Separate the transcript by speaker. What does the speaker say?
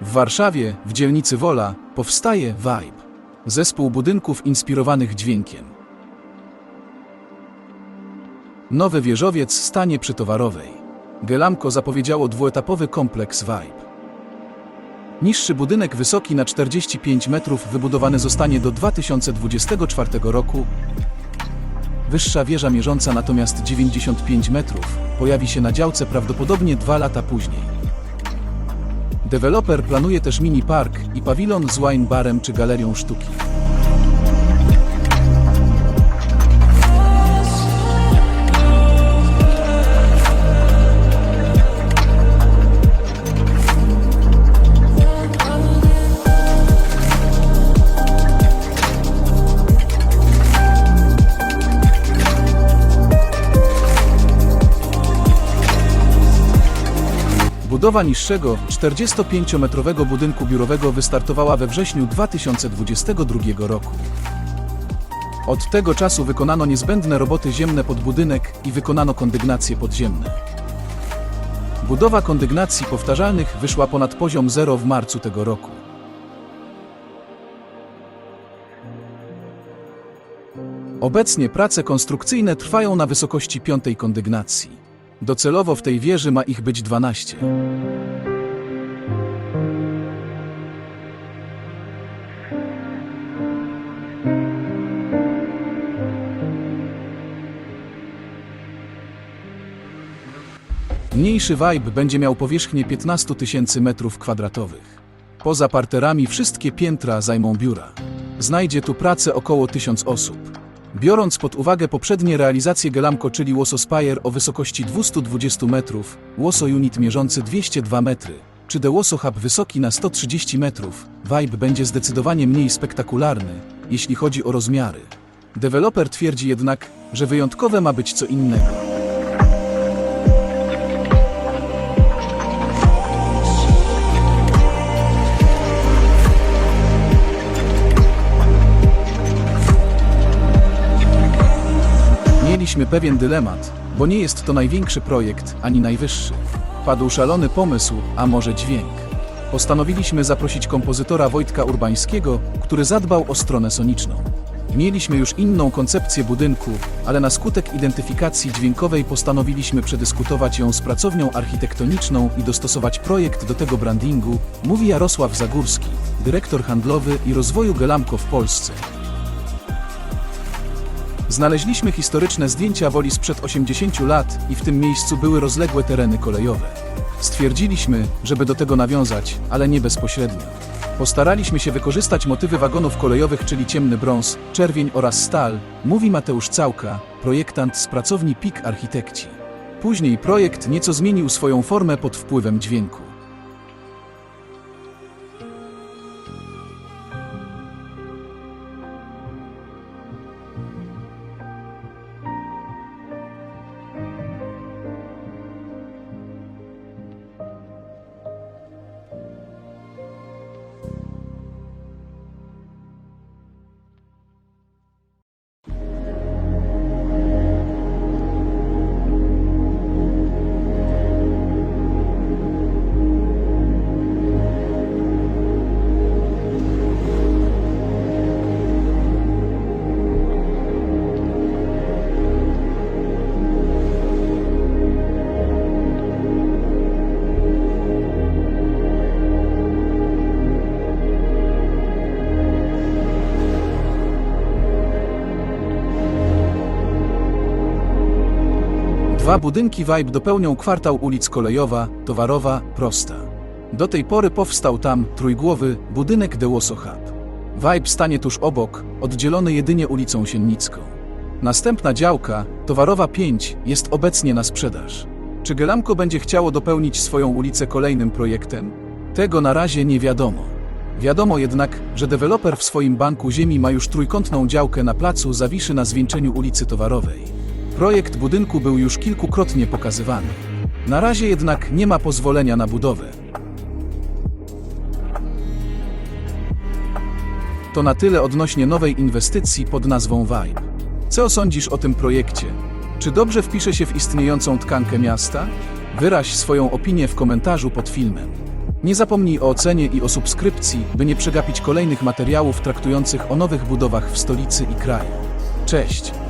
Speaker 1: W Warszawie, w dzielnicy Wola, powstaje Vibe. Zespół budynków inspirowanych dźwiękiem. Nowy wieżowiec stanie przy Towarowej. Gelamco zapowiedziało dwuetapowy kompleks Vibe. Niższy budynek wysoki na 45 metrów wybudowany zostanie do 2024 roku. Wyższa wieża mierząca natomiast 95 metrów pojawi się na działce prawdopodobnie dwa lata później. Deweloper planuje też mini park i pawilon z wine barem czy galerią sztuki. Budowa niższego, 45-metrowego budynku biurowego wystartowała we wrześniu 2022 roku. Od tego czasu wykonano niezbędne roboty ziemne pod budynek i wykonano kondygnacje podziemne. Budowa kondygnacji powtarzalnych wyszła ponad poziom zero w marcu tego roku. Obecnie prace konstrukcyjne trwają na wysokości piątej kondygnacji. Docelowo w tej wieży ma ich być 12. Mniejszy Vibe będzie miał powierzchnię 15 tysięcy metrów kwadratowych. Poza parterami wszystkie piętra zajmą biura. Znajdzie tu pracę około 1000 osób. Biorąc pod uwagę poprzednie realizacje Gelamco, czyli Łoso Spire o wysokości 220 metrów, Łoso Unit mierzący 202 metry, czy The Łoso Hub wysoki na 130 metrów, Vibe będzie zdecydowanie mniej spektakularny, jeśli chodzi o rozmiary. Deweloper twierdzi jednak, że wyjątkowe ma być co innego. Mieliśmy pewien dylemat, bo nie jest to największy projekt, ani najwyższy. Padł szalony pomysł, a może dźwięk. Postanowiliśmy zaprosić kompozytora Wojtka Urbańskiego, który zadbał o stronę soniczną. Mieliśmy już inną koncepcję budynku, ale na skutek identyfikacji dźwiękowej postanowiliśmy przedyskutować ją z pracownią architektoniczną i dostosować projekt do tego brandingu, mówi Jarosław Zagórski, dyrektor handlowy i rozwoju Gelamco w Polsce. Znaleźliśmy historyczne zdjęcia woli sprzed 80 lat i w tym miejscu były rozległe tereny kolejowe. Stwierdziliśmy, żeby do tego nawiązać, ale nie bezpośrednio. Postaraliśmy się wykorzystać motywy wagonów kolejowych, czyli ciemny brąz, czerwień oraz stal, mówi Mateusz Całka, projektant z pracowni PIK Architekci. Później projekt nieco zmienił swoją formę pod wpływem dźwięku. Dwa budynki Vibe dopełnią kwartał ulic Kolejowa, Towarowa, Prosta. Do tej pory powstał tam trójgłowy budynek The Łoso Hub. Vibe stanie tuż obok, oddzielony jedynie ulicą Siennicką. Następna działka, Towarowa 5, jest obecnie na sprzedaż. Czy Gelamco będzie chciało dopełnić swoją ulicę kolejnym projektem? Tego na razie nie wiadomo. Wiadomo jednak, że deweloper w swoim banku ziemi ma już trójkątną działkę na placu Zawiszy na zwieńczeniu ulicy Towarowej. Projekt budynku był już kilkukrotnie pokazywany. Na razie jednak nie ma pozwolenia na budowę. To na tyle odnośnie nowej inwestycji pod nazwą Vibe. Co sądzisz o tym projekcie? Czy dobrze wpisze się w istniejącą tkankę miasta? Wyraź swoją opinię w komentarzu pod filmem. Nie zapomnij o ocenie i o subskrypcji, by nie przegapić kolejnych materiałów traktujących o nowych budowach w stolicy i kraju. Cześć!